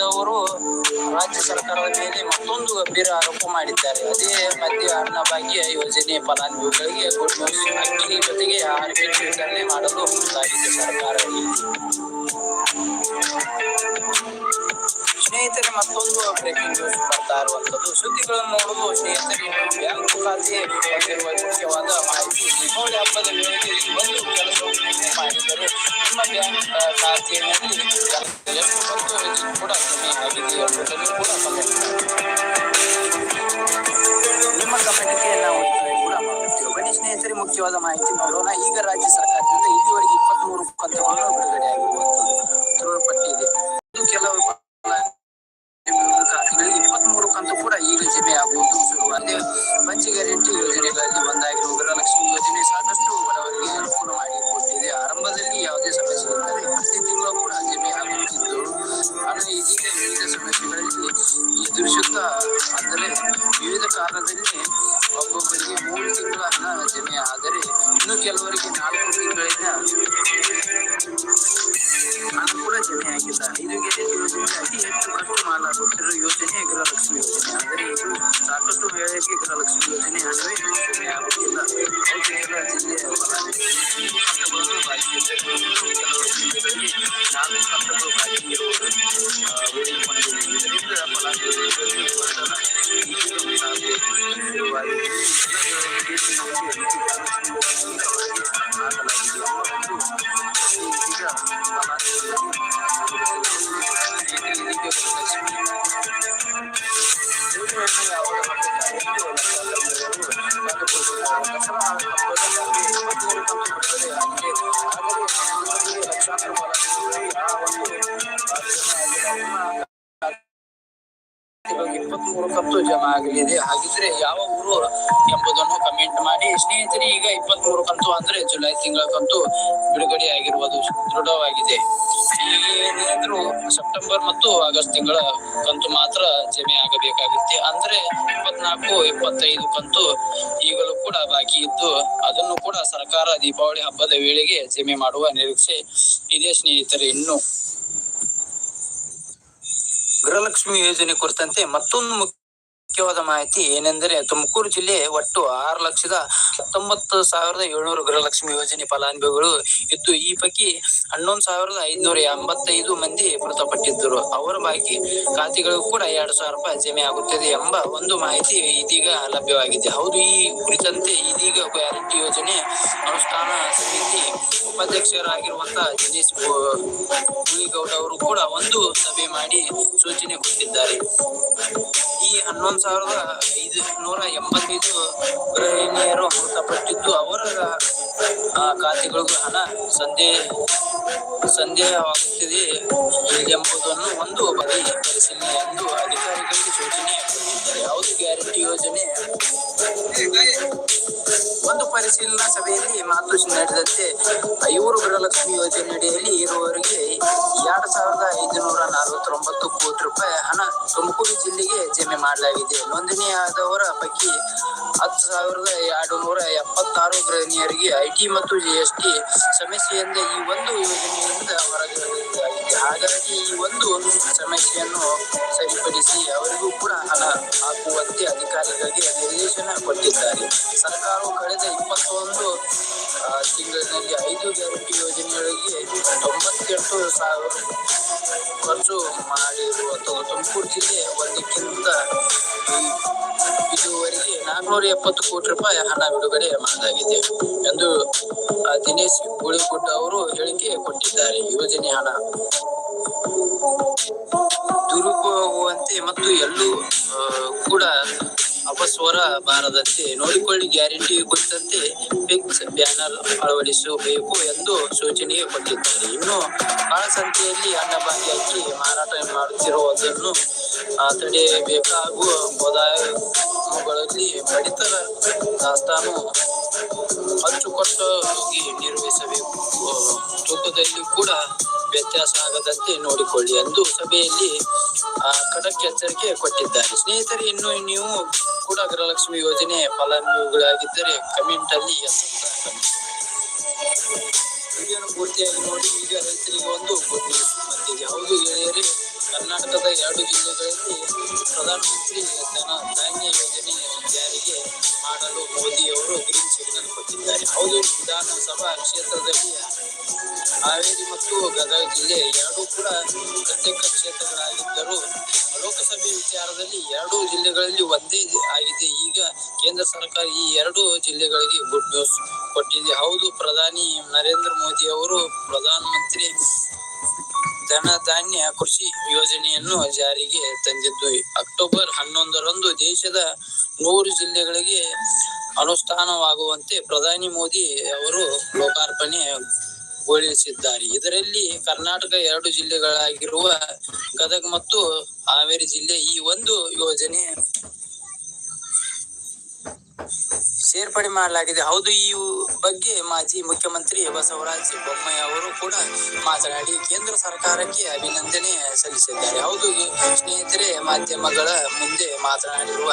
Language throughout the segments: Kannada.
ಯಾದವ್ ರಾಜ್ಯ ಸರ್ಕಾರದ ಮೇಲೆ ಮತ್ತೊಂದು ಗಂಭೀರ ಆರೋಪ ಮಾಡಿದ್ದಾರೆ. ಅದೇ ಮಧ್ಯ ಅನ್ನ, ಭಾಗ್ಯ ಯೋಜನೆ ಫಲಾನುಭವಿಗಳಿಗೆ ಅಕ್ಕಿ ಜೊತೆಗೆ ಕಿಟ್ ವಿತರಣೆ ಮಾಡಲು ಮುಂದಾಗಿದೆ ಸರ್ಕಾರ. ಸ್ನೇಹಿತರೆ ಮತ್ತೊಂದು ಬ್ರೇಕಿಂಗ್ ನ್ಯೂಸ್ ಬರ್ತಾ ಇರುವಂತದ್ದು ಸುದ್ದಿಗಳನ್ನು ನೋಡಲು ಸ್ನೇಹಿತರೆ ಬ್ಯಾಂಕ್ ಖಾತೆ ಹೊಂದಿರುವ ಮುಖ್ಯವಾದ ಮಾಹಿತಿ ದೀಪಾವಳಿ ಹಬ್ಬದ ವೇಳೆಗೆ ಒಂದು ಕೆಲಸವನ್ನು ಮಾಡಿದರೆ ನಿಮ್ಮ ಬ್ಯಾಂಕ್ ಖಾತೆಯಲ್ಲಿ ಕೂಡ ಕಮ್ಮಿ ಆಗಿದೆ ಎಂಬುದನ್ನು ಕೂಡ ನಿಮ್ಮ ಕಮೆಂಟ್ಗೆ ನಾವು ಸ್ನೇಹಿತರೆ, ಮುಖ್ಯವಾದ ಮಾಹಿತಿ ನೋಡೋಣ. ಈಗ ರಾಜ್ಯ ಸರ್ಕಾರದಿಂದ ಇಲ್ಲಿವರೆಗೆ ಇಪ್ಪತ್ಮೂರು ಕಂತುಗಳನ್ನು ಬಿಡುಗಡೆಯಾಗಿರುವಂತದ್ದು ಖರ್ಚು ಮಾಡಲಾಗುತ್ತಿರುವ ಯೋಜನೆ ಗೃಹಲಕ್ಷ್ಮಿ ಯೋಜನೆ ಆದರೆ ಇದು ಸಾಕಷ್ಟು ವೇಳೆಗೆ ಗೃಹಲಕ್ಷ್ಮಿ ಯೋಜನೆ ಹಣವೇ ಜಮೆ ಆಗುತ್ತಿಲ್ಲ ಔಷಧಿಗಳ ಜಿಲ್ಲೆಯ ಫಲಾನುಭವಿಗಳು ಕಂತುಗಳನ್ನು ಇಪ್ಪತ್ಮೂರು ಕಪ್ಪು ಜಮಾ ಆಗಲಿದೆ. ಹಾಗಿದ್ರೆ ಯಾವ ಊರು ಎಂಬುದನ್ನು ಕಮೆಂಟ್ ಮಾಡಿ. ಸ್ನೇಹಿತರೆ, ಈಗ ಇಪ್ಪತ್ಮೂರು ಕಂತು ಅಂದ್ರೆ ಜುಲೈ ತಿಂಗಳ ಕಂತು ಬಿಡುಗಡೆ ಆಗಿರುವುದು ದೃಢವಾಗಿದೆ. ಸೆಪ್ಟೆಂಬರ್ ಮತ್ತು ಆಗಸ್ಟ್ ತಿಂಗಳ ಕಂತು ಮಾತ್ರ ಜಮೆ ಆಗಬೇಕಾಗುತ್ತೆ. ಅಂದ್ರೆ ಇಪ್ಪತ್ನಾಲ್ಕು, ಇಪ್ಪತ್ತೈದು ಕಂತು ಈಗಲೂ ಕೂಡ ಬಾಕಿ ಇದ್ದು, ಅದನ್ನು ಕೂಡ ಸರ್ಕಾರ ದೀಪಾವಳಿ ಹಬ್ಬದ ವೇಳೆಗೆ ಜಮೆ ಮಾಡುವ ನಿರೀಕ್ಷೆ ಇದೆ ಸ್ನೇಹಿತರೆ, ಇನ್ನು. ಗೃಹಲಕ್ಷ್ಮಿ ಯೋಜನೆ ಕುರಿತಂತೆ ಮತ್ತೊಂದು ಮುಖ್ಯವಾದ ಮಾಹಿತಿ ಏನೆಂದರೆ ತುಮಕೂರು ಜಿಲ್ಲೆ ಒಟ್ಟು ಆರು ಲಕ್ಷದ ಹತ್ತೊಂಬತ್ತು ಸಾವಿರದ ಏಳ್ನೂರು ಗೃಹಲಕ್ಷ್ಮಿ ಯೋಜನೆ ಫಲಾನುಭವಿಗಳು ಇದ್ದು, ಈ ಪೈಕಿ ಹನ್ನೊಂದು ಸಾವಿರದ ಐದುನೂರ ಎಂಬತ್ತೈದು ಮಂದಿ ಮೃತಪಟ್ಟಿದ್ದರು. ಅವರ ಬಾಕಿ ಖಾತೆಗಳಿಗೂ ಕೂಡ ಎರಡು ಸಾವಿರ ರೂಪಾಯಿ ಜಮೆ ಆಗುತ್ತದೆ ಎಂಬ ಒಂದು ಮಾಹಿತಿ ಇದೀಗ ಲಭ್ಯವಾಗಿದೆ. ಹೌದು, ಈ ಕುರಿತಂತೆ ಇದೀಗ ಗ್ಯಾರಂಟಿ ಯೋಜನೆ ಅನುಷ್ಠಾನ ಸಮಿತಿ ಉಪಾಧ್ಯಕ್ಷರಾಗಿರುವಂತಹ ದಿನೇಶ್ ಗೌಡ ಅವರು ಕೂಡ ಒಂದು ಸಭೆ ಮಾಡಿ ಸೂಚನೆ ಕೊಟ್ಟಿದ್ದಾರೆ. ಈ ಹನ್ನೊಂದು ಸಾವಿರದ ಐದು ನೂರ ಎಂಬತ್ತೈದು ಗೃಹಿಣಿಯರು ಮೃತಪಟ್ಟಿದ್ದು. ಅವರ ಖಾತೆಗಳಿಗೂ ಹಣ ಸಂದೇಹ ಸಂದೇಹವಾಗುತ್ತಿದೆ ಎಂಬುದನ್ನು ಒಂದು ಬಗೆ ಪರಿಶೀಲನೆ ಎಂದು ಅಧಿಕಾರಿಗಳಿಗೆ ಸೂಚನೆ ಯಾವುದು ಗ್ಯಾರಂಟಿ ಯೋಜನೆ? ಒಂದು ಪರಿಶೀಲನಾ ಸಭೆಯಲ್ಲಿ ಮಾತು ನಡೆದಂತೆ, ಐವರು ಗೃಹಲಕ್ಷ್ಮಿ ಯೋಜನೆ ಅಡಿಯಲ್ಲಿ ಇರುವವರಿಗೆ ಸಾವಿರದ ಐದುನೂರ ನಲವತ್ತೊಂಬತ್ತು ಕೋಟಿ ರೂಪಾಯಿ ಹಣ ತುಮಕೂರು ಜಿಲ್ಲೆಗೆ ಜಮೆ ಮಾಡಲಾಗಿದೆ. ನೋಂದಣಿಯಾದವರ ಪೈಕಿ ಹತ್ತು ಸಾವಿರದ ಎರಡು ನೂರ ಎಪ್ಪತ್ತಾರು ಗೃಹಿಣಿಯರಿಗೆ ಐಟಿ ಮತ್ತು ಜಿಎಸ್ಟಿ ಸಮಸ್ಯೆಯಿಂದ ಈ ಒಂದು ಯೋಜನೆಯಿಂದ ಹೊರಗಿರಬೇಕಾಗಿದೆ ಹಾಗಾಗಿ ಈ ಒಂದು ಸಮಸ್ಯೆಯನ್ನು ಸರಿಪಡಿಸಿ ಅವರಿಗೂ ಕೂಡ ಹಣ ಹಾಕುವಂತೆ ಅಧಿಕಾರಿಗಳಿಗೆ ನಿರ್ದೇಶನ ಕೊಟ್ಟಿದ್ದಾರೆ. ಸರ್ಕಾರವು ಕಳೆದ ಇಪ್ಪತ್ತೊಂದು ತಿಂಗಳಿನಲ್ಲಿ ಐದು ಗ್ಯಾರಂಟಿ ಯೋಜನೆಗಳಿಗೆ ತೊಂಬತ್ತೆಂಟು ಸಾವಿರ ಖರ್ಚು ಮಾಡಿರುವ ಅಥವಾ ತುಮಕೂರು ಜಿಲ್ಲೆ ಒಂದಕ್ಕಿಂತ ಇದುವರೆಗೆ ನಾನ್ನೂರ ಎಪ್ಪತ್ತು ಕೋಟಿ ರೂಪಾಯಿ ಹಣ ಬಿಡುಗಡೆ ಮಾಡಲಾಗಿದೆ ಎಂದು ದಿನೇಶ್ ಗುಳಿಗುಡ್ಡ ಅವರು ಹೇಳಿಕೆ ಕೊಟ್ಟಿದ್ದಾರೆ. ಯೋಜನೆ ಹಣ ದುರುಪಯೋಗವಂತೆ ಮತ್ತು ಎಲ್ಲೂ ಕೂಡ ಅಪಸ್ವರ ಬಾರದಂತೆ ನೋಡಿಕೊಳ್ಳಿ, ಗ್ಯಾರಂಟಿ ಕುರಿತಂತೆ ಫಿಕ್ಸ್ ಬ್ಯಾನರ್ ಅಳವಡಿಸಬೇಕು ಎಂದು ಸೂಚನೆ ಕೊಟ್ಟಿದ್ದಾರೆ. ಇನ್ನು ಕಾಳಸಂತೆಯಲ್ಲಿ ಅನ್ನಭಾಗ್ಯ ಅಕ್ಕಿ ಮಾರಾಟ ಮಾಡುತ್ತಿರುವುದನ್ನು ಆ, ಬೇಕಾಗುವ ಮಡಿತರ ಪಡಿತರ ದಾಸ್ತಾನು ಅಚ್ಚುಕಟ್ಟಾಗಿ ನಿರ್ವಹಿಸಬೇಕು ತೂಕದಲ್ಲಿ ಕೂಡ ವ್ಯತ್ಯಾಸ ಆಗದಂತೆ ನೋಡಿಕೊಳ್ಳಿ ಎಂದು ಸಭೆಯಲ್ಲಿ ಖಡಕ್ ಎಚ್ಚರಿಕೆ ಕೊಟ್ಟಿದ್ದಾರೆ ಸ್ನೇಹಿತರೆ ಇನ್ನು ನೀವು ಕೂಡ ಗೃಹಲಕ್ಷ್ಮಿ ಯೋಜನೆ ಫಲಾನುಭವಿಗಳಾಗಿದ್ದರೆ ಕಮೆಂಟ್ ಅಲ್ಲಿ. ವಿಡಿಯೋನ ಪೂರ್ತಿಯಾಗಿ ನೋಡಿ ಈಗ ರೈತರಿಗೆ ಒಂದು ಗುಡ್ ನ್ಯೂಸ್ ಬಂದಿದೆ. ಹೌದು ಗೆಳೆಯರೇ ಕರ್ನಾಟಕದ ಎರಡು ಜಿಲ್ಲೆಗಳಲ್ಲಿ ಪ್ರಧಾನಮಂತ್ರಿ ಧನ ಧಾನ್ಯ ಯೋಜನೆ ಜಾರಿಗೆ ಮಾಡಲು ಮೋದಿಯವರು ಗ್ರೀನ್ ಸಿಗ್ನಲ್ ಕೊಟ್ಟಿದ್ದಾರೆ. ಹೌದು, ವಿಧಾನಸಭಾ ಕ್ಷೇತ್ರದಲ್ಲಿ ಹಾವೇರಿ ಮತ್ತು ಗದಗ ಜಿಲ್ಲೆ ಎರಡೂ ಕೂಡ ಪ್ರತ್ಯೇಕ ಕ್ಷೇತ್ರಗಳಾಗಿದ್ದರೂ ಲೋಕಸಭೆ ವಿಚಾರದಲ್ಲಿ ಎರಡೂ ಜಿಲ್ಲೆಗಳಲ್ಲಿ ಒಂದೇ ಆಗಿದೆ. ಈಗ ಕೇಂದ್ರ ಸರ್ಕಾರ ಈ ಎರಡು ಜಿಲ್ಲೆಗಳಿಗೆ ಗುಡ್ ನ್ಯೂಸ್ ಕೊಟ್ಟಿದೆ. ಹೌದು, ಪ್ರಧಾನಿ ನರೇಂದ್ರ ಮೋದಿ ಅವರು ಪ್ರಧಾನಮಂತ್ರಿ ಧನಧಾನ್ಯ ಕೃಷಿ ಯೋಜನೆಯನ್ನು ಜಾರಿಗೆ ತಂದಿದ್ದು. ಅಕ್ಟೋಬರ್ ಹನ್ನೊಂದರಂದು ದೇಶದ ನೂರು ಜಿಲ್ಲೆಗಳಿಗೆ ಅನುಷ್ಠಾನವಾಗುವಂತೆ ಪ್ರಧಾನಿ ಮೋದಿ ಅವರು ಲೋಕಾರ್ಪಣೆ ಗೊಳಿಸಿದ್ದಾರೆ ಇದರಲ್ಲಿ ಕರ್ನಾಟಕ ಎರಡು ಜಿಲ್ಲೆಗಳಾಗಿರುವ ಗದಗ ಮತ್ತು ಹಾವೇರಿ ಜಿಲ್ಲೆ ಈ ಒಂದು ಯೋಜನೆ ಸೇರ್ಪಡೆ ಮಾಡಲಾಗಿದೆ. ಹೌದು, ಈ ಬಗ್ಗೆ ಮಾಜಿ ಮುಖ್ಯಮಂತ್ರಿ ಬಸವರಾಜ ಬೊಮ್ಮಾಯಿ ಅವರು ಕೂಡ ಮಾತನಾಡಿ ಕೇಂದ್ರ ಸರ್ಕಾರಕ್ಕೆ ಅಭಿನಂದನೆ ಸಲ್ಲಿಸಿದ್ದಾರೆ. ಹೌದು ಸ್ನೇಹಿತರೆ, ಮಾಧ್ಯಮಗಳ ಮುಂದೆ ಮಾತನಾಡಿರುವ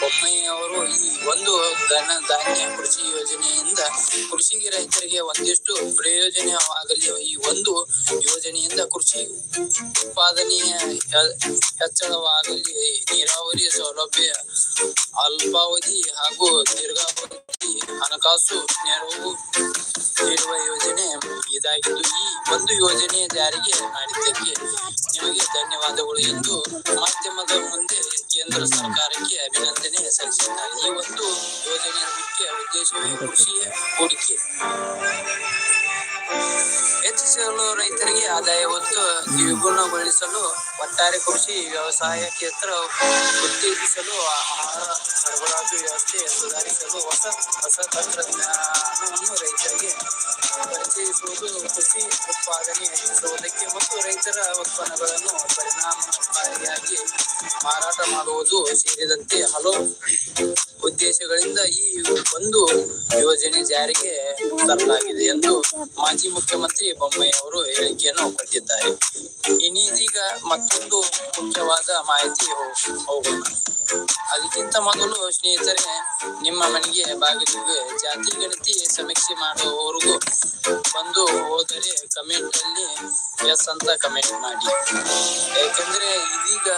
ಬೊಮ್ಮಾಯಿ ಅವರು ಈ ಒಂದು ಧನ ಧಾನ್ಯ ಕೃಷಿ ಯೋಜನೆಯಿಂದ ಕೃಷಿಗೆ ರೈತರಿಗೆ ಒಂದಿಷ್ಟು ಪ್ರಯೋಜನವಾಗಲಿ, ಈ ಒಂದು ಯೋಜನೆಯಿಂದ ಕೃಷಿ ಉತ್ಪಾದನೆಯ ಹೆಚ್ಚಳವಾಗಲಿ, ನೀರಾವರಿ ಸೌಲಭ್ಯ, ಅಲ್ಪಾವಧಿ ಹಾಗೂ ದೀರ್ಘಾವಧಿ ಹಣಕಾಸು ನೆರವು ನೀಡುವ ಯೋಜನೆ ಇದಾಗಿದ್ದು ಈ ಒಂದು ಯೋಜನೆ ಜಾರಿಗೆ ಮಾಡಿದ್ದಕ್ಕೆ ನಿಮಗೆ ಧನ್ಯವಾದಗಳು ಎಂದು ಮಾಧ್ಯಮದ ಮುಂದೆ ಕೇಂದ್ರ ಸರ್ಕಾರಕ್ಕೆ ಅಭಿನಂದನೆ ಸಲ್ಲಿಸಿದ್ದಾರೆ ಈ ಒಂದು ಯೋಜನೆಯ ಮುಖ್ಯ ಉದ್ದೇಶವೇ ಕೃಷಿಯ ಹೂಡಿಕೆ. ಹೆಚ್ಚಿಸಲು ರೈತರಿಗೆ ಆದಾಯ ಒತ್ತು ದ್ವಿಗುಣಗೊಳಿಸಲು ಒಟ್ಟಾರೆ ಕೃಷಿ, ವ್ಯವಸಾಯ ಕ್ಷೇತ್ರ ಉತ್ತೇಜಿಸಲು ಆಹಾರ ಸರಬರಾಜು ವ್ಯವಸ್ಥೆ ಸುಧಾರಿಸಲು ಹೊಸ ಹೊಸ ತಂತ್ರಜ್ಞಾನವನ್ನು ರೈತರಿಗೆ ಪರಿಚಯಿಸುವುದು ಕೃಷಿ ಉತ್ಪಾದನೆ ಹೆಚ್ಚಿಸುವುದಕ್ಕೆ ಮತ್ತು ರೈತರ ಉತ್ಪನ್ನಗಳನ್ನು ಪರಿಣಾಮಕಾರಿಯಾಗಿ ಮಾರಾಟ ಮಾಡುವುದು ಸೇರಿದಂತೆ ಹಲವು ಉದ್ದೇಶಗಳಿಂದ ಈ ಒಂದು ಯೋಜನೆ ಜಾರಿಗೆ ತರಲಾಗಿದೆ ಎಂದು ಮಾಜಿ ಮುಖ್ಯಮಂತ್ರಿ ಬೊಮ್ಮಾಯಿ ಅವರು ಹೇಳಿಕೆಯನ್ನು ಕೊಟ್ಟಿದ್ದಾರೆ. ಇನ್ನೀದೀಗ ಮತ್ತೊಂದು ಮುಖ್ಯವಾದ ಮಾಹಿತಿ ಹೋಗೋಣ. ಅದಕ್ಕಿಂತ ಮೊದಲು ಸ್ನೇಹಿತರೆ, ನಿಮ್ಮ ಮನೆಗೆ ಬಾಗಿಲಿಗೆ ಜಾತಿ ಗಣತಿ ಸಮೀಕ್ಷೆ ಮಾಡುವವರೆಗೂ ಬಂದು ಹೋದರೆ ಕಮೆಂಟ್ ಅಲ್ಲಿ ಎಸ್ ಅಂತ ಕಮೆಂಟ್ ಮಾಡಿ. ಯಾಕಂದ್ರೆ ಇದೀಗ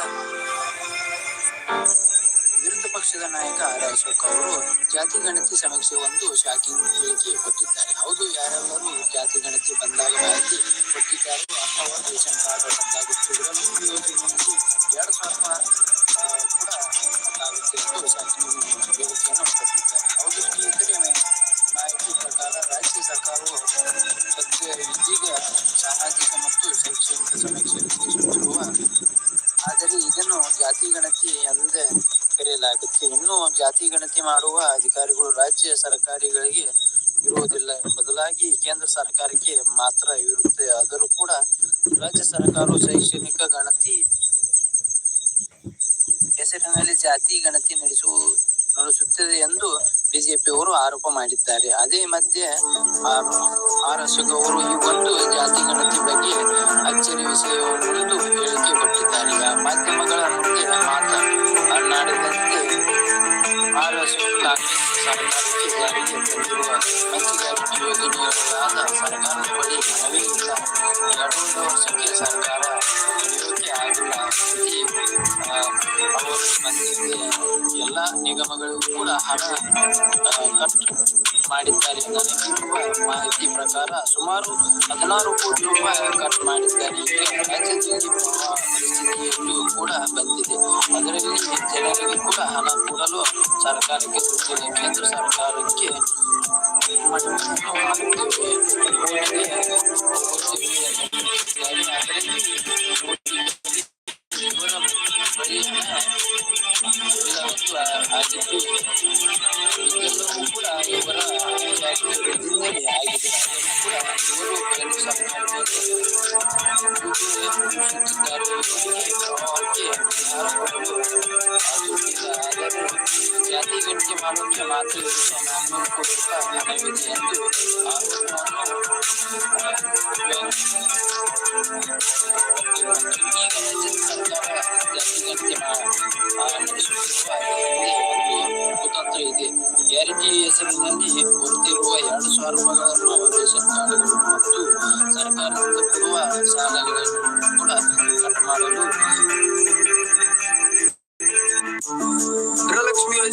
ವಿರುದ್ಧ ಪಕ್ಷದ ನಾಯಕ ಆರ್ ಅಶೋಕ್ ಅವರು ಜಾತಿ ಗಣತಿ ಸಮೀಕ್ಷೆ ಒಂದು ಶಾಕಿಂಗ್ ಹೇಳಿಕೆ ಕೊಟ್ಟಿದ್ದಾರೆ. ಹೌದು, ಯಾರೆಲ್ಲರೂ ಜಾತಿ ಗಣತಿ ಬಂದಾಗ ಮಾಹಿತಿ ಕೊಟ್ಟಿದ್ದಾರೋ. ಅಂತವರು ರೇಷನ್ ಕಾರ್ಡ್ ಕಟ್ಟಾಗುತ್ತೆ ಗೃಹಲಕ್ಷ್ಮಿ ಯೋಜನೆಯಲ್ಲಿ ಎರಡು ಸಾವಿರ ಕೂಡ ಕಟ್ಟಾಗುತ್ತೆ ಎಂದು ಶಾಕಿಂಗ್ ಹೇಳಿಕೆಯನ್ನು ಕೊಟ್ಟಿದ್ದಾರೆ. ಹೌದು ಸ್ನೇಹಿತರೆ ಇದೀಗ ಸಾಮಾಜಿಕ ಮತ್ತು ಶೈಕ್ಷಣಿಕ ಸಮೀಕ್ಷೆ ಸೂಚಿಸುವ ಆದರೆ ಇದನ್ನು ಜಾತಿ ಗಣತಿ ಎಂದೇ ಕರೆಯಲಾಗುತ್ತೆ. ಇನ್ನು ಜಾತಿ ಗಣತಿ ಮಾಡುವ ಅಧಿಕಾರಿಗಳು ರಾಜ್ಯ ಸರ್ಕಾರಿಗಳಿಗೆ ಇರುವುದಿಲ್ಲ ಬದಲಾಗಿ ಕೇಂದ್ರ ಸರ್ಕಾರಕ್ಕೆ ಮಾತ್ರ ಇರುತ್ತೆ. ಆದರೂ ಕೂಡ ರಾಜ್ಯ ಸರ್ಕಾರವು ಶೈಕ್ಷಣಿಕ ಗಣತಿ ಹೆಸರಿನಲ್ಲಿ ಜಾತಿ ಗಣತಿ ನಡೆಸುವ ನಡೆಸುತ್ತದೆ ಎಂದು ಬಿಜೆಪಿಯವರು ಆರೋಪ ಮಾಡಿದ್ದಾರೆ. ಅದೇ ಮಧ್ಯೆ ಆರ್ ಅಶೋಕ್ ಅವರು ಈ ಒಂದು ಜಾತಿ ಗಣತಿ ಬಗ್ಗೆ ಅಚ್ಚರಿ ವಿಷಯವೊಂದು ಹೇಳಿಕೆ ಕೊಟ್ಟಿದ್ದಾರೆ. ಮಾಧ್ಯಮಗಳ ಮುಂದೆ ಮಾತನಾಡಿದಂತೆ ಆರ್ ಅಶೋಕ್ ಕಾಂಗ್ರೆಸ್ ಸರ್ಕಾರಕ್ಕೆ ಎರಡೂವರೆ ವರ್ಷಕ್ಕೆ ಸರ್ಕಾರ ಆಗಿಲ್ಲ. ಅವರು ಎಲ್ಲ ನಿಗಮಗಳು ಕೂಡ ಹಣ ಕಟ್ಟು ಕಟ್ ಮಾಡಿದ್ದಾರೆ ನನಗಿರುವ ಮಾಹಿತಿ ಪ್ರಕಾರ ಸುಮಾರು ಹದಿನಾರು ಕೋಟಿ ರೂಪಾಯಿ ಕಟ್ ಮಾಡಿದ್ದಾರೆ. ರಾಜ್ಯದಲ್ಲಿ ಕೂಡ ಬಂದಿದೆ. ಅದರಲ್ಲಿ ಜನರಿಗೆ ಕೂಡ ಹಣ ಕೊಡಲು ಸರ್ಕಾರಕ್ಕೆ ಸೂಚನೆ ಕೇಂದ್ರ ಸರ್ಕಾರಕ್ಕೆ When I'm, yeah, I can do it.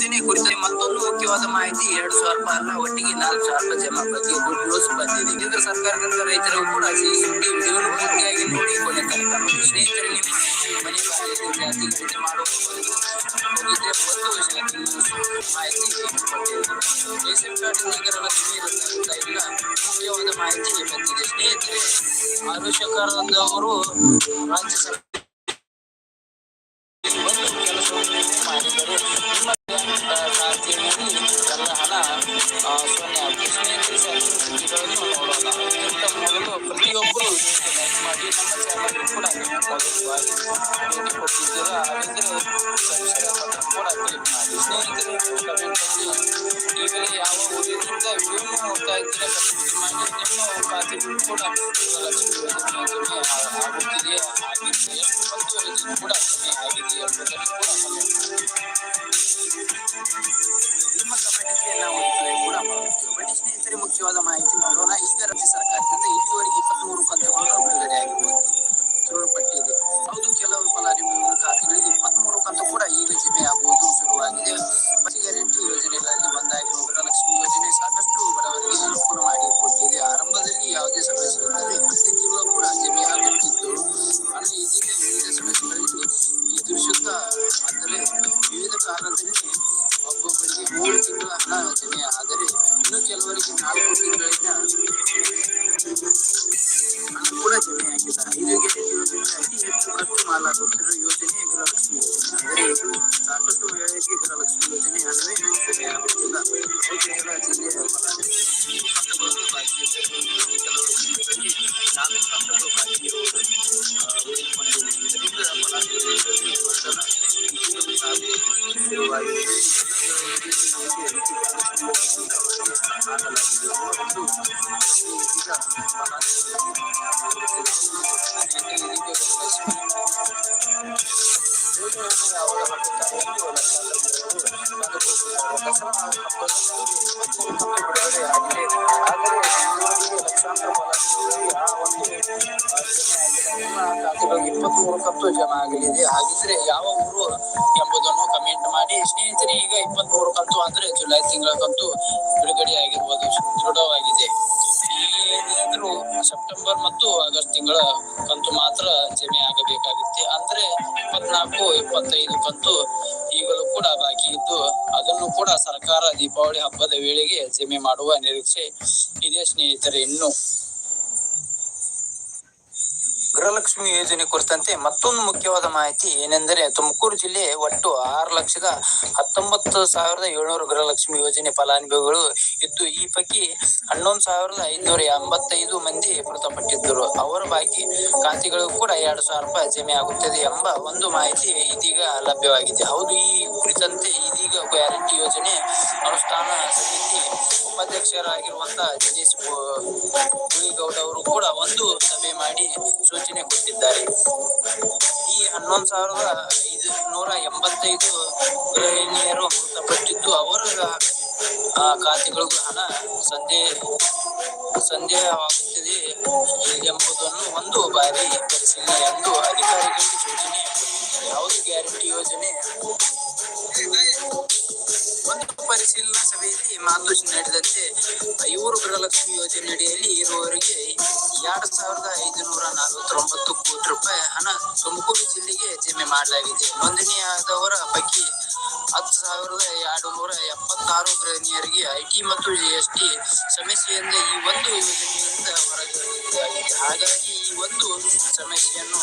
ಯೋಜನೆ ಕುರಿತ ಮತ್ತೊಂದು ಮುಖ್ಯವಾದ ಮಾಹಿತಿ, ಎರಡು ಸಾವಿರ ರೂಪಾಯಿ ಅಲ್ಲ ಒಟ್ಟಿಗೆ ನಾಲ್ಕು ಸಾವಿರ ರೂಪಾಯಿ ಜಮಾ ಬಗ್ಗೆ ಗುಡ್ ಬಂದಿದೆ. ಕೇಂದ್ರ ಸರ್ಕಾರದಿಂದ ರೈತರು ಕೂಡ ಪೂರ್ತಿಯಾಗಿ ನೋಡಿ ಕೊನೆ ಸ್ನೇಹಿತರಿಗೆ ಮಾಡುವ ಮುಖ್ಯವಾದ ಮಾಹಿತಿ ಬಂದಿದೆ. ಸ್ನೇಹಿತರೆ, ಆರೋಗ್ಯಕರದವರು ರಾಜ್ಯ ಸರ್ಕಾರ ಒಂದು ಕೆಲಸವನ್ನು ಮಾಡಿದರೆ ನಿಮ್ಮ ಬ್ಯಾಂಕ್ ಖಾತೆಯಲ್ಲಿ ಎಲ್ಲ ಹಣ ಆ, ಸೊನ್ನೆ ಆಗುತ್ತೆ ಸ್ನೇಹಿತರೆ ಸುದ್ದಿಗಳನ್ನು ನೋಡೋಣ ಅದಕ್ಕಿಂತ ಮೊದಲು ಪ್ರತಿಯೊಬ್ಬರು ಲೈಕ್ ಮಾಡಿ ನಮ್ಮ ಚಾನಲ್ ಕೂಡ ನೀವು ಮೊದಲವಾಗಿ ಭೇಟಿ ಕೊಟ್ಟಿದ್ದೀರಾ ಹಾಗಿದ್ರೆ ಸಬ್ಸ್ಕ್ರೈಬ್ ಬಟನ್ ಕೂಡ ಕ್ಲಿಕ್ ಮಾಡಿ ಸ್ನೇಹಿತರೆ ಕಮೆಂಟಲ್ಲಿ ಈಗಲೇ ಯಾವ ಊರಿನಿಂದ ವಿಡಿಯೋನು ನೋಡ್ತಾ ಇದ್ದೀರಾ ಕಮೆಂಟ್ ಮಾಡಿ ನಿಮ್ಮ ಖಾತೆಗಳು ಕೂಡ ಲಕ್ಷ್ಮಿ ಯೋಜನೆ ಆಗುತ್ತಿದೆಯೇ ಆಗಿದ್ರೆ ಎಷ್ಟು ಬಂತು ಇದು ಕೂಡ ಕಮ್ಮಿ ಆಗಿದೆ ಎಂಬುದನ್ನು ಕೂಡ ಕಮೆಂಟ್ ನಿಮ್ಮ ಕಮೆಂಟ್ಗೆ ನಾವು ರಿಪ್ಲೈ ಕೂಡ ಮಾಡುತ್ತೇವೆ ಬನ್ನಿ ಸ್ನೇಹಿತರೆ ಮುಖ್ಯವಾದ ಮಾಹಿತಿ ನೋಡೋಣ ಈಗ ರಾಜ್ಯ ಸರ್ಕಾರದಿಂದ ಇಲ್ಲಿವರೆಗೆ ಇಪ್ಪತ್ಮೂರು ಕಂತುಗಳನ್ನು ಬಿಡುಗಡೆ ಆಗಿರುವುದು ದೃಢಪಟ್ಟಿದೆ ಹೌದು ಕೆಲವು ಫಲಾನುಭವಿಗಳ ಖಾತೆಗಳಿಗೆ ಇಪ್ಪತ್ಮೂರು ಕಂತು ಕೂಡ ಈಗ ಜಮೆ ಆಗುವುದು ಶುರುವಾಗಿದೆ. ಬಸ್ ಗ್ಯಾರಂಟಿ ಯೋಜನೆಗಳಲ್ಲಿ ಒಂದಾಗಿರುವ ಗೃಹಲಕ್ಷ್ಮಿ ಯೋಜನೆ ಸಾಕಷ್ಟು ಬಡವರಿಗೆ ಅನುಕೂಲ ಮಾಡಿಕೊಟ್ಟಿದೆ. ಆರಂಭದಲ್ಲಿ ಯಾವುದೇ ಸಮಸ್ಯೆ ಇಲ್ಲದೆ ಪ್ರತಿ ತಿಂಗಳು ಕೂಡ ಜಮೆ ಆಗುತ್ತಿದ್ದು ಹಣ ಇದೀಗ ವಿವಿಧ ಸಮಸ್ಯೆಗಳಿಗೆ ಎದುರಿಸುತ್ತಾ ಅಂದರೆ ವಿವಿಧ ಕಾರಣದಲ್ಲಿ ಒಬ್ಬೊಬ್ಬರಿಗೆ ಮೂರು ತಿಂಗಳ ಹಣ ಜಮೆ ಆದರೆ ಇನ್ನು ಕೆಲವರಿಗೆ ನಾಲ್ಕು ತಿಂಗಳಿಂದ ಹಣ ಕೂಡ ಜಮೆ ಆಗಿದೆ ಐದು ಗ್ಯಾರಂಟಿ ಯೋಜನೆ ಅತಿ ಹೆಚ್ಚು ಖರ್ಚು ಮಾಡಲಾಗುತ್ತಿರುವ ಯೋಜನೆ ಗೃಹಲಕ್ಷ್ಮಿ ಯೋಜನೆ ಅಂದರೆ ಇದು ಸಾಕಷ್ಟು ವೇಳೆಗೆ ಗೃಹಲಕ್ಷ್ಮಿ ಯೋಜನೆ ಹಣವೇ ಜಮೆ ಆಗುತ್ತಿಲ್ಲ ಬಹುತೇಕ ಜಿಲ್ಲೆಯ ಇಪ್ಪತ್ಮೂರು ಕತ್ತು ಜನ ಆಗಲಿದೆ ಹಾಗಿದ್ರೆ ಯಾವ ಊರು ಎಂಬುದನ್ನು ಕಮೆಂಟ್ ಮಾಡಿ ಸ್ನೇಹಿತರೆ, ಈಗ ಇಪ್ಪತ್ಮೂರು ಕಂತು ಅಂದ್ರೆ ಜುಲೈ ತಿಂಗಳ ಕಂತು ಬಿಡುಗಡೆ ಆಗಿರುವುದು ದೃಢವಾಗಿದೆ. ಏನಾದರೂ ಸೆಪ್ಟೆಂಬರ್ ಮತ್ತು ಆಗಸ್ಟ್ ತಿಂಗಳ ಕಂತು ಮಾತ್ರ ಜಮೆ ಆಗಬೇಕಾಗುತ್ತೆ. ಅಂದ್ರೆ ಇಪ್ಪತ್ನಾಲ್ಕು, ಇಪ್ಪತ್ತೈದು ಕಂತು ಈಗಲೂ ಕೂಡ ಬಾಕಿ ಇದ್ದು, ಅದನ್ನು ಕೂಡ ಸರ್ಕಾರ ದೀಪಾವಳಿ ಹಬ್ಬದ ವೇಳೆಗೆ ಜಮೆ ಮಾಡುವ ನಿರೀಕ್ಷೆ ಇದೆ ಸ್ನೇಹಿತರೆ. ಇನ್ನು ಗೃಹಲಕ್ಷ್ಮಿ ಯೋಜನೆ ಕುರಿತಂತೆ ಮತ್ತೊಂದು ಮುಖ್ಯವಾದ ಮಾಹಿತಿ ಏನೆಂದರೆ ತುಮಕೂರು ಜಿಲ್ಲೆ ಒಟ್ಟು ಆರು ಲಕ್ಷದ ಹತ್ತೊಂಬತ್ತು ಸಾವಿರದ ಏಳ್ನೂರು ಗೃಹಲಕ್ಷ್ಮಿ ಯೋಜನೆ ಫಲಾನುಭವಿಗಳು ಇದ್ದು, ಈ ಪೈಕಿ ಹನ್ನೊಂದು ಸಾವಿರದ ಐದುನೂರ ಎಂಬತ್ತೈದು ಮಂದಿ ಮೃತಪಟ್ಟಿದ್ದರು. ಅವರ ಬಾಕಿ ಖಾತೆಗಳು ಕೂಡ ಎರಡು ಸಾವಿರ ರೂಪಾಯಿ ಜಮೆ ಆಗುತ್ತದೆ ಎಂಬ ಒಂದು ಮಾಹಿತಿ ಇದೀಗ ಲಭ್ಯವಾಗಿದೆ. ಹೌದು, ಈ ಕುರಿತಂತೆ ಇದೀಗ ಗ್ಯಾರಂಟಿ ಯೋಜನೆ ಅನುಷ್ಠಾನ ಸಮಿತಿ ಉಪಾಧ್ಯಕ್ಷರಾಗಿರುವಂತಹ ದಿನೇಶ್ ಗೌಡ ಅವರು ಕೂಡ ಒಂದು ಸಭೆ ಮಾಡಿ ಸೂಚನೆ ಕೊಟ್ಟಿದ್ದಾರೆ. ಈ ಹನ್ನೊಂದು ಸಾವಿರದ ಐದು ನೂರ ಎಂಬತ್ತೈದು ಗೃಹಿಣಿಯರು ಮೃತಪಟ್ಟಿದ್ದು. ಅವರ ಆ, ಖಾತೆಗಳಿಗೂ ಹಣ ಸಂದೇ ಸಂದೇಹವಾಗುತ್ತದೆ ಎಂಬುದನ್ನು ಒಂದು ಬಾರಿ ಪರಿಶೀಲನೆ ಎಂದು ಅಧಿಕಾರಿಗಳಿಗೆ ಸೂಚನೆ ಯಾವುದು ಗ್ಯಾರಂಟಿ ಯೋಜನೆ ಒಂದು ಪರಿಶೀಲನಾ ಸಭೆಯಲ್ಲಿ ಮಾತು ನಡೆದಂತೆ ಇವರು ಗೃಹಲಕ್ಷ್ಮಿ ಯೋಜನೆ ಅಡಿಯಲ್ಲಿ ಇರುವವರಿಗೆ ಎರಡ್ ಸಾವಿರದ ಐದುನೂರ ನಲವತ್ತೊಂಬತ್ತು ಕೋಟಿ ರೂಪಾಯಿ ಹಣ ತುಮಕೂರು ಜಿಲ್ಲೆಗೆ ಜಮೆ ಮಾಡಲಾಗಿದೆ. ನೋಂದಣಿಯಾದವರ ಪೈಕಿ ಹತ್ತು ಸಾವಿರದ ಎರಡು ನೂರ ಎಪ್ಪತ್ತಾರು ಗೃಹಿಣಿಯರಿಗೆ ಐಟಿ ಮತ್ತು ಜಿ ಎಸ್ ಟಿ ಸಮಸ್ಯೆಯಿಂದ ಈ ಒಂದು ಯೋಜನೆಯಿಂದ ಹೊರಗೆ ಹಾಗಾಗಿ ಈ ಒಂದು ಸಮಸ್ಯೆಯನ್ನು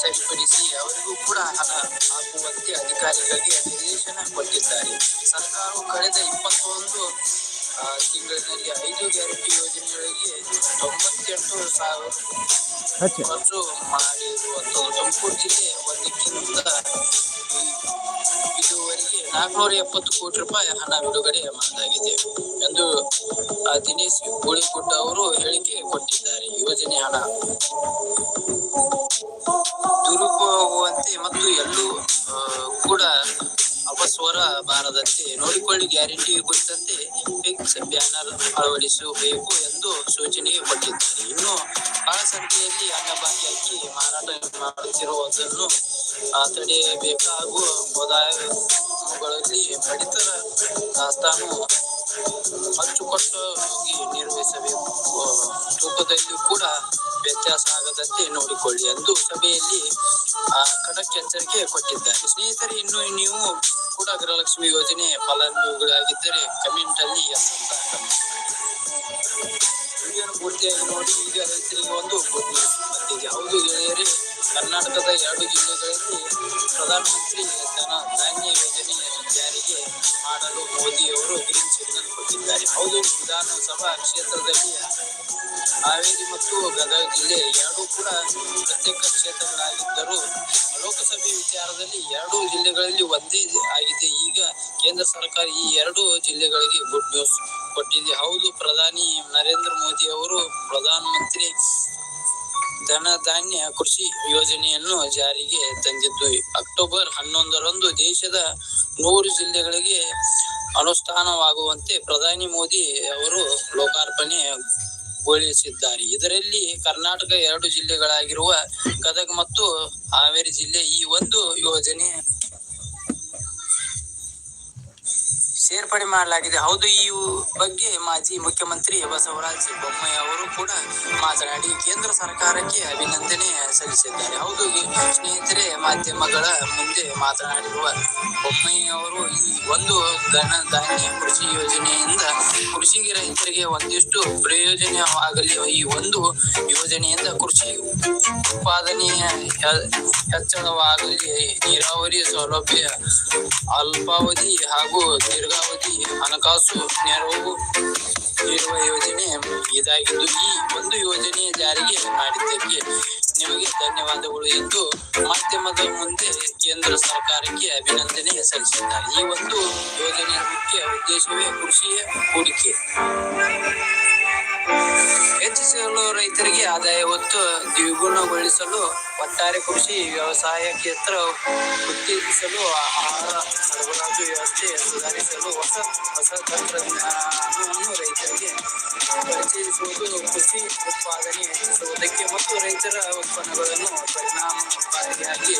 ಸರಿಪಡಿಸಿ ಅವರಿಗೂ ಕೂಡ ಹಣ ಹಾಕುವಂತೆ ಅಧಿಕಾರಿಗಳಿಗೆ ನಿರ್ದೇಶನ ಕೊಟ್ಟಿದ್ದಾರೆ. ಸರ್ಕಾರವು ಕಳೆದ ಇಪ್ಪತ್ತೊಂದು ಆ, ತಿಂಗಳಿನಲ್ಲಿ ಐದು ಗ್ಯಾರಂಟಿ ಯೋಜನೆಗಳಿಗೆ ತೊಂಬತ್ತೆಂಟು ಸಾವಿರ ಖರ್ಚು ಮಾಡಿರುವಂತಹ ತುಮಕೂರು ಜಿಲ್ಲೆ ಒಂದಕ್ಕಿಂತ ಇದುವರೆಗೆ ನಾಲ್ಕುನೂರ ಎಪ್ಪತ್ತು ಕೋಟಿ ರೂಪಾಯಿ ಹಣ ಬಿಡುಗಡೆ ಮಾಡಲಾಗಿದೆ ಎಂದು ಆ, ದಿನೇಶ್ ಗೋಳಿಗುಡ್ಡ ಅವರು ಹೇಳಿಕೆ ಕೊಟ್ಟಿದ್ದಾರೆ. ಯೋಜನೆ ಹಣ ದುರುಪಯೋಗವಂತೆ ಮತ್ತು ಎಲ್ಲೂ ಕೂಡ ಅಪಸ್ವರ ಬಾರದಂತೆ ನೋಡಿಕೊಳ್ಳಿ ಗ್ಯಾರಂಟಿ ಕುರಿತಂತೆ ಫಿಕ್ಸ್ ಬ್ಯಾನರ್ ಅಳವಡಿಸಬೇಕು ಎಂದು ಸೂಚನೆ ಕೊಟ್ಟಿದ್ದಾರೆ. ಇನ್ನು ಕಾಳ ಸಂಖ್ಯೆಯಲ್ಲಿ ಅನ್ನಭಾಗ್ಯ ಅಕ್ಕಿ ಮಾರಾಟ ಮಾಡುತ್ತಿರುವುದನ್ನು ತಡೆಯಬೇಕಾಗುವ ತಡೆಯಬೇಕಾಗೂ ಗೋದಾಮುಗಳಲ್ಲಿ ಪಡಿತರ ದಾಸ್ತಾನು ಅಚ್ಚುಕಟ್ಟಾಗಿ ನಿರ್ವಹಿಸಬೇಕು ತೂಕದಲ್ಲಿಯೂ ಕೂಡ ವ್ಯತ್ಯಾಸ ಆಗದಂತೆ ನೋಡಿಕೊಳ್ಳಿ ಎಂದು ಸಭೆಯಲ್ಲಿ ಖಡಕ್ ಎಚ್ಚರಿಕೆ ಕೊಟ್ಟಿದ್ದಾರೆ. ಸ್ನೇಹಿತರೆ, ಇನ್ನು ನೀವು ಕೂಡ ಗೃಹಲಕ್ಷ್ಮಿ ಯೋಜನೆ ಫಲಾನುಭವಿಗಳಾಗಿದ್ದರೆ ಕಮೆಂಟ್ ಅಲ್ಲಿ ಪೂರ್ತಿಯಾಗಿ ನೋಡಿ, ಈಗ ರೈತರಿಗೆ ಒಂದು ಗುಡ್ ಬಂದಿದೆ. ಹೌದು, ಗೆಳೆಯರೇ, ಕರ್ನಾಟಕದ ಎರಡು ಜಿಲ್ಲೆಗಳಲ್ಲಿ ಪ್ರಧಾನಮಂತ್ರಿ ಧನ ಧಾನ್ಯ ಯೋಜನೆಯನ್ನು ಜಾರಿಗೆ ಮಾಡಲು ಮೋದಿಯವರು ಗ್ರೀನ್ ಸಿಗ್ನಲ್ ಕೊಟ್ಟಿದ್ದಾರೆ. ಹೌದು, ವಿಧಾನಸಭಾ ಕ್ಷೇತ್ರದಲ್ಲಿ ಹಾವೇರಿ ಮತ್ತು ಗದಗ ಜಿಲ್ಲೆ ಎರಡೂ ಕೂಡ ಪ್ರತ್ಯೇಕ ಕ್ಷೇತ್ರಗಳಾಗಿದ್ದರೂ ಲೋಕಸಭೆ ವಿಚಾರದಲ್ಲಿ ಎರಡೂ ಜಿಲ್ಲೆಗಳಲ್ಲಿ ಒಂದೇ ಆಗಿದೆ. ಈಗ ಕೇಂದ್ರ ಸರ್ಕಾರ ಈ ಎರಡು ಜಿಲ್ಲೆಗಳಿಗೆ ಗುಡ್ ನ್ಯೂಸ್ ಕೊಟ್ಟಿದೆ. ಹೌದು, ಪ್ರಧಾನಿ ನರೇಂದ್ರ ಮೋದಿ ಅವರು ಪ್ರಧಾನಮಂತ್ರಿ ಧನಧಾನ್ಯ ಕೃಷಿ ಯೋಜನೆಯನ್ನು ಜಾರಿಗೆ ತಂದಿದ್ದು. ಅಕ್ಟೋಬರ್ ಹನ್ನೊಂದರಂದು ದೇಶದ ನೂರು ಜಿಲ್ಲೆಗಳಿಗೆ ಅನುಷ್ಠಾನವಾಗುವಂತೆ ಪ್ರಧಾನಿ ಮೋದಿ ಅವರು ಲೋಕಾರ್ಪಣೆ ಗೊಳಿಸಿದ್ದಾರೆ. ಇದರಲ್ಲಿ ಕರ್ನಾಟಕ ಎರಡು ಜಿಲ್ಲೆಗಳಾಗಿರುವ ಗದಗ ಮತ್ತು ಹಾವೇರಿ ಜಿಲ್ಲೆ ಈ ಒಂದು ಯೋಜನೆ ಸೇರ್ಪಡೆ ಮಾಡಲಾಗಿದೆ. ಹೌದು, ಈ ಬಗ್ಗೆ ಮಾಜಿ ಮುಖ್ಯಮಂತ್ರಿ ಬಸವರಾಜ ಬೊಮ್ಮಾಯಿ ಅವರು ಕೂಡ ಮಾತನಾಡಿ ಕೇಂದ್ರ ಸರ್ಕಾರಕ್ಕೆ ಅಭಿನಂದನೆ ಸಲ್ಲಿಸಿದ್ದಾರೆ. ಹೌದು ಸ್ನೇಹಿತರೆ, ಮಾಧ್ಯಮಗಳ ಮುಂದೆ ಮಾತನಾಡಿರುವ ಬೊಮ್ಮಾಯಿ ಅವರು, ಈ ಒಂದು ಘನ ಧಾನ್ಯ ಕೃಷಿ ಯೋಜನೆಯಿಂದ ಕೃಷಿಗೆ ರೈತರಿಗೆ ಒಂದಿಷ್ಟು ಪ್ರಯೋಜನವಾಗಲಿ, ಈ ಒಂದು ಯೋಜನೆಯಿಂದ ಕೃಷಿ ಉತ್ಪಾದನೆಯ ಹೆಚ್ಚಳವಾಗಲಿ ನೀರಾವರಿ ಸೌಲಭ್ಯ, ಅಲ್ಪಾವಧಿ ಹಾಗೂ ದೀರ್ಘಾವಧಿ ಹಣಕಾಸು ನೆರವು ನೀಡುವ ಯೋಜನೆ ಇದಾಗಿದ್ದು, ಈ ಒಂದು ಯೋಜನೆ ಜಾರಿಗೆ ಮಾಡಿದ್ದಕ್ಕೆ ನಿಮಗೆ ಧನ್ಯವಾದಗಳು ಎಂದು ಮಾಧ್ಯಮದ ಮುಂದೆ ಕೇಂದ್ರ ಸರ್ಕಾರಕ್ಕೆ ಅಭಿನಂದನೆ ಸಲ್ಲಿಸಿದ್ದಾರೆ. ಈ ಒಂದು ಯೋಜನೆಯ ಮುಖ್ಯ ಉದ್ದೇಶವೇ ಕೃಷಿಯ ಹೂಡಿಕೆ. ಹೆಚ್ಚಿಸಲು ರೈತರಿಗೆ ಆದಾಯ ಒತ್ತು ದ್ವಿಗುಣಗೊಳಿಸಲು ಒಟ್ಟಾರೆ ಕೃಷಿ, ವ್ಯವಸಾಯ ಕ್ಷೇತ್ರ ಉತ್ತೇಜಿಸಲು ಆಹಾರ, ಸರಬರಾಜು ವ್ಯವಸ್ಥೆ ಸುಧಾರಿಸಲು ಹೊಸ ಹೊಸ ತಂತ್ರಜ್ಞಾನವನ್ನು ರೈತರಿಗೆ ಪರಿಚಯಿಸುವುದು, ಕೃಷಿ ಉತ್ಪಾದನೆ ಹೆಚ್ಚಿಸುವುದಕ್ಕೆ ಮತ್ತು ರೈತರ ಉತ್ಪನ್ನಗಳನ್ನು ಪರಿಣಾಮಕಾರಿಯಾಗಿ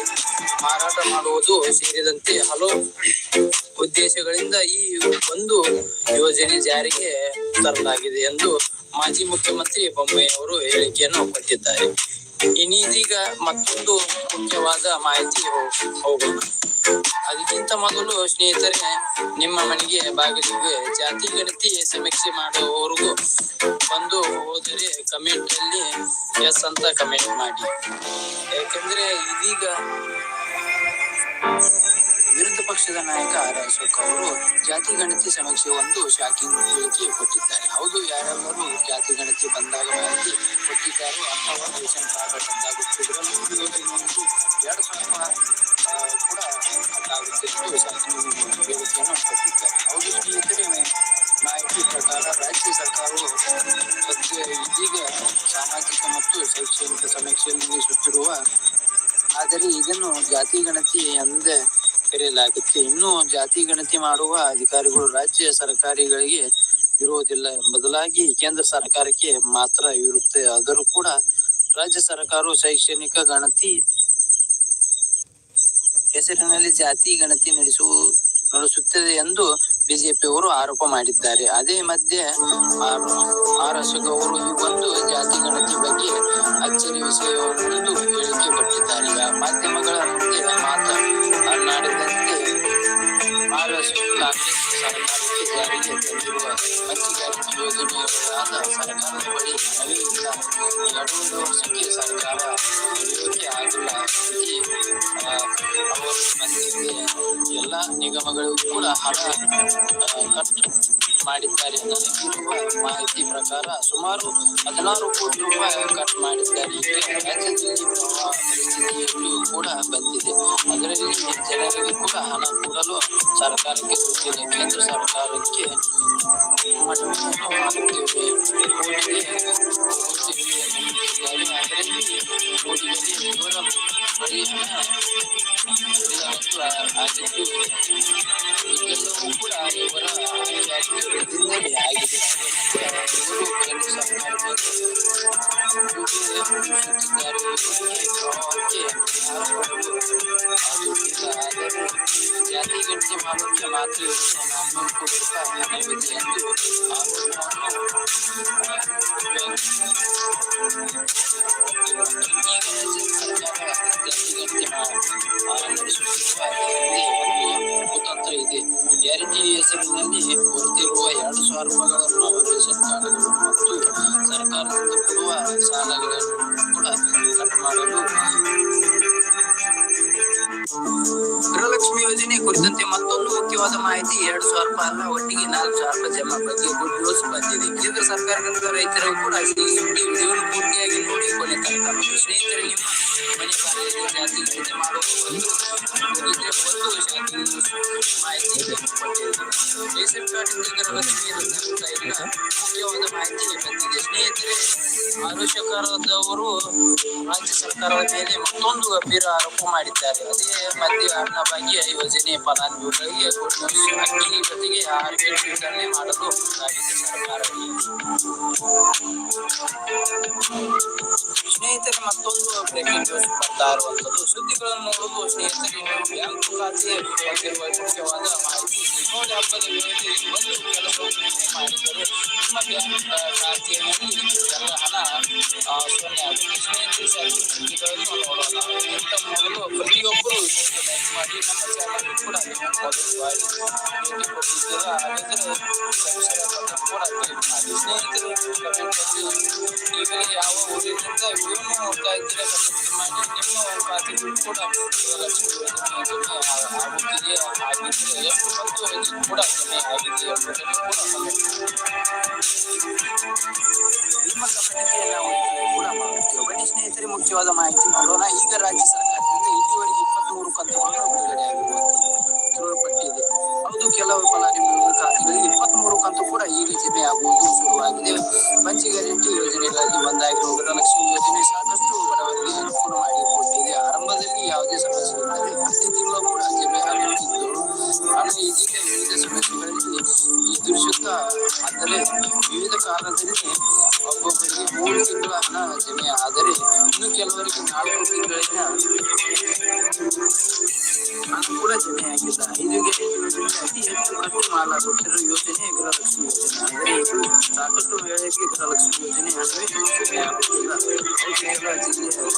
ಮಾರಾಟ ಮಾಡುವುದು ಸೇರಿದಂತೆ ಹಲವು ಉದ್ದೇಶಗಳಿಂದ ಈ ಒಂದು ಯೋಜನೆ ಜಾರಿಗೆ ತರಲಾಗಿದೆ ಎಂದು ಮಾಜಿ ಮುಖ್ಯಮಂತ್ರಿ ಬೊಮ್ಮಾಯಿ ಅವರು ಹೇಳಿಕೆಯನ್ನು ಕೊಟ್ಟಿದ್ದಾರೆ. ಇನ್ನೀದೀಗ ಮತ್ತೊಂದು ಮುಖ್ಯವಾದ ಮಾಹಿತಿ ಹೋಗೋಣ. ಅದಕ್ಕಿಂತ ಮೊದಲು ಸ್ನೇಹಿತರೆ, ನಿಮ್ಮ ಮನೆಗೆ ಬಾಗಿಲಿಗೆ ಜಾತಿ ಗಣತಿ ಸಮೀಕ್ಷೆ ಮಾಡುವವರೆಗೂ ಬಂದು ಹೋದರೆ ಕಮೆಂಟ್ ಅಲ್ಲಿ ಎಸ್ ಅಂತ ಕಮೆಂಟ್ ಮಾಡಿ. ಯಾಕಂದ್ರೆ ಇದೀಗ ವಿರುದ್ಧ ಪಕ್ಷದ ನಾಯಕ ಆರ್ ಅಶೋಕ್ ಅವರು ಜಾತಿ ಗಣತಿ ಸಮೀಕ್ಷೆ ಒಂದು ಶಾಕಿಂಗ್ ಹೇಳಿಕೆ ಕೊಟ್ಟಿದ್ದಾರೆ. ಹೌದು, ಯಾರೆಲ್ಲರೂ ಜಾತಿ ಗಣತಿ ಬಂದಾಗ ಮಾಹಿತಿ ಕೊಟ್ಟಿದ್ದಾರೆ ಅಂತವರು ರೇಷನ್ ಕಾರ್ಡ್ ಗೃಹಲಕ್ಷ್ಮಿ ಯೋಜನೆಯಲ್ಲಿ ಎರಡು ಸಾವಿರ ಕೂಡ ಶಾಕಿಂಗ್ ಹೇಳಿಕೆಯನ್ನು ಕೊಟ್ಟಿದ್ದಾರೆ. ಹೌದು ಸ್ನೇಹಿತರೆ ಮಾಹಿತಿ ಪ್ರಕಾರ ರಾಜ್ಯ ಸರ್ಕಾರವು ಸದ್ಯ ಇದೀಗ ಸಾಮಾಜಿಕ ಮತ್ತು ಶೈಕ್ಷಣಿಕ ಸಮೀಕ್ಷೆಯಲ್ಲಿ ಸುತ್ತಿರುವ, ಆದರೆ ಇದನ್ನು ಜಾತಿ ಗಣತಿ ಎಂದೇ ಕರೆಯಲಾಗುತ್ತೆ. ಇನ್ನು ಜಾತಿ ಗಣತಿ ಮಾಡುವ ಅಧಿಕಾರಿಗಳು ರಾಜ್ಯ ಸರ್ಕಾರಿಗಳಿಗೆ ಇರುವುದಿಲ್ಲ ಬದಲಾಗಿ ಕೇಂದ್ರ ಸರ್ಕಾರಕ್ಕೆ ಮಾತ್ರ ಇರುತ್ತೆ ಆದರೂ ಕೂಡ ರಾಜ್ಯ ಸರ್ಕಾರವು ಶೈಕ್ಷಣಿಕ ಗಣತಿ ಹೆಸರಿನಲ್ಲಿ ಜಾತಿ ಗಣತಿ ನಡೆಸುವ ನಡೆಸುತ್ತದೆ ಎಂದು ಬಿಜೆಪಿಯವರು ಆರೋಪ ಮಾಡಿದ್ದಾರೆ. ಅದೇ ಮಧ್ಯೆ ಅವರು ಈ ಒಂದು ಜಾತಿ ಗಣತಿ ಬಗ್ಗೆ ಅಚ್ಚರಿ ವಿಷಯವನ್ನು ಹೇಳಿಕೆ ಕೊಟ್ಟಿದ್ದಾರೆ ಮಾಧ್ಯಮಗಳ ಆರ್ ಅಶೋಕ್ ಕಾಂಗ್ರೆಸ್ ಸರ್ಕಾರಕ್ಕೆ ಎಲ್ಲ ನಿಗಮಗಳು ಕೂಡ ಹಣ ಖರ್ಚು ಮಾಡಿದ್ದಾರೆ. ನನಗಿರುವ ಮಾಹಿತಿ ಪ್ರಕಾರ ಸುಮಾರು ಹದಿನಾರು ಕೋಟಿ ರೂಪಾಯಿ ಖರ್ಚು ಮಾಡಿದ್ದಾರೆ. ಪರಿಸ್ಥಿತಿಯಲ್ಲಿ ಕೂಡ ಬಂದಿದೆ. ಅದರಲ್ಲಿ ಜನರಿಗೆ ಕೂಡ ಹಣ ಕೊಡಲು ಸರ್ಕಾರಕ್ಕೆ ಗೊತ್ತಿದೆ. ಕೇಂದ್ರ ಸರ್ಕಾರಕ್ಕೆ ಮಾಡುತ್ತೇವೆ. I can do it. ಎರಡು ಸಾವಿರ ರೂಪಾಯಿಗಳನ್ನು ರೇಷನ್ ಕಾರ್ಡ್ಗಳು ಮತ್ತು ಸರ್ಕಾರದಿಂದ ಕೊಡುವ ಸಾಲಗಳನ್ನು ಕೂಡ ಕಟ್ ಮಾಡಲು ಗೃಹಲಕ್ಷ್ಮಿ ಯೋಜನೆ ಕುರಿತಂತೆ ಮತ್ತೊಂದು ಮುಖ್ಯವಾದ ಮಾಹಿತಿ. ಎರಡು ಸಾವಿರ ರೂಪಾಯಿ ಅಲ್ಲ ಒಟ್ಟಿಗೆ ನಾಲ್ಕು ಸಾವಿರ ರೂಪಾಯಿ ಜಮಾ ಬಗ್ಗೆ ಗುಡ್ ನ್ಯೂಸ್ ಬಂದಿದೆ. ಕೇಂದ್ರ ಸರ್ಕಾರದಿಂದ ರೈತರು ಕೂಡ ವಿಡಿಯೋವನ್ನು ಪೂರ್ತಿಯಾಗಿ ನೋಡಿ ಕೊನೆ ತನಕ. ಸ್ನೇಹಿತರೆ ನಿಮ್ಮ ಮನೆ ಕಾರ್ಯದಲ್ಲಿ ಜಾತಿ ಮಾಡುವ ಮಾಹಿತಿ ಮುಖ್ಯವಾದ ಮಾಹಿತಿ ಬಂದಿದೆ. ಸ್ನೇಹಿತರೆ, ಆರೋಗ್ಯಕರದವರು ರಾಜ್ಯ ಸರ್ಕಾರದ ಮೇಲೆ ಮತ್ತೊಂದು ಗಂಭೀರ ಆರೋಪ ಮಾಡಿದ್ದಾರೆ. ಅದೇ ಮಧ್ಯ ಅನ್ನಭಾಗ್ಯ ಯೋಜನೆ ಫಲಾನುಭವಿಗಳಿಗೆ ಕೊಟ್ಟು ಅಕ್ಕಿ ಜೊತೆಗೆ ಆಹಾರ ಕಿಟ್ ವಿತರಣೆ ಮಾಡಲು ಮುಂದಾಗಿದೆ ಸರ್ಕಾರ ಸ್ನೇಹಿತರೆ ಮತ್ತೊಂದು ಬ್ರೇಕಿಂಗ್ ನ್ಯೂಸ್ ಬರ್ತಾ ಇರುವಂತದ್ದು ಸುದ್ದಿಗಳನ್ನು ನೋಡುವುದು ಸ್ನೇಹಿತರೆ ನೀವು ಬ್ಯಾಂಕ್ ಖಾತೆ ಹೊಂದಿರುವ ಮುಖ್ಯವಾದ ಮಾಹಿತಿ ದೀಪಾವಳಿ ಹಬ್ಬದ ವೇಳೆಯಲ್ಲಿ ಒಂದು ಕೆಲಸವನ್ನು ಮಾಡಿದರೆ ನಿಮ್ಮ ಬ್ಯಾಂಕ್ ಖಾತೆಯಲ್ಲಿ ಎಲ್ಲ ಆಗುತ್ತೆ ಸುದ್ದಿಗಳನ್ನು ಮೊದಲು ಪ್ರತಿಯೊಬ್ಬರು ನಮ್ಮ ಕೂಡ ಮೊದಲು ಬಾರಿ ಯಾವ ಊರಿನಿಂದ ಮಾಡಿ ನಿಮ್ಮ ಕೂಡ ಲಕ್ಷ್ಮಿ ಯೋಜನೆ ಜಮೆ ಆಗುತ್ತಿದೆಯಾ ಆಗಿದ್ರೆ ಎಷ್ಟು ಬಂತು ಇದು ಕೂಡ ಜಮೆ ಆಗಿದೆ ಎಂಬುದನ್ನು ಕೂಡ ನಿಮ್ಮ ನಾವು ಕೂಡ ಸ್ನೇಹಿತರೆ ಮುಖ್ಯವಾದ ಮಾಹಿತಿ ನೋಡೋಣ ಈಗ ರಾಜ್ಯ ಸರ್ಕಾರದಿಂದ ಇಲ್ಲಿವರೆಗೆ ಇಪ್ಪತ್ಮೂರು ಕಂತುಗಳನ್ನು ಬಿಡುಗಡೆ ದೃಢಪಟ್ಟಿದೆ ಹೌದು ಕೆಲವು ಫಲಾನುಭವಿಗಳ ಖಾತೆಗಳಲ್ಲಿ ಇಪ್ಪತ್ತ್ ಮೂರು ಕಂತು ಕೂಡ ಈ ಜಮೆ ಆಗುವುದು ಶುರುವಾಗಿದೆ ಪಂಚ ಗ್ಯಾರಂಟಿ ಯೋಜನೆಗಳಲ್ಲಿ ಒಂದಾಗಿರುವ ಗೃಹಲಕ್ಷ್ಮಿ ಯೋಜನೆ ಸಾಕಷ್ಟು ಬಡವರಿಗೆ ಅನುಕೂಲ ಮಾಡಿಕೊಟ್ಟಿದೆ ಆರಂಭದಲ್ಲಿ ಯಾವುದೇ ಸಮಸ್ಯೆ ಇದ್ದರೆ ಪ್ರತಿ ತಿಂಗಳು ಕೂಡ ಜಮೆ ಆಗುತ್ತಿದ್ದರು ಹಣ ಇದೀಗ ವಿವಿಧ ಸಮಸ್ಯೆಗಳಲ್ಲಿ ಎದುರಿಸುತ್ತಾ ಅಂದರೆ ವಿವಿಧ ಕಾರಣದಲ್ಲಿ ಮೂರು ತಿಂಗಳ ಹಣ ಜಮೆ ಆದರೆ ಇನ್ನು ಕೆಲವರಿಗೆ ನಾಲ್ಕು ತಿಂಗಳಿನ ಹಣ ಕೂಡ ಜಮೆ ಆಗಿದೆ ಐದು ಗ್ಯಾರಂಟಿ ಯೋಜನೆ ಅತಿ ಹೆಚ್ಚು ಖರ್ಚು ಮಾಡಲಾಗುತ್ತಿರುವ ಯೋಜನೆ ಗೃಹಲಕ್ಷ್ಮಿ ಯೋಜನೆ ಅಂದರೆ ಇದು ಸಾಕಷ್ಟು ವೇಳೆಗೆ ಗೃಹಲಕ್ಷ್ಮಿ ಯೋಜನೆ ಹಣವೇ ಜಮೆ ಆಗುತ್ತಿಲ್ಲ ಔಷಧಿಗಳ ಜಿಲ್ಲೆಯ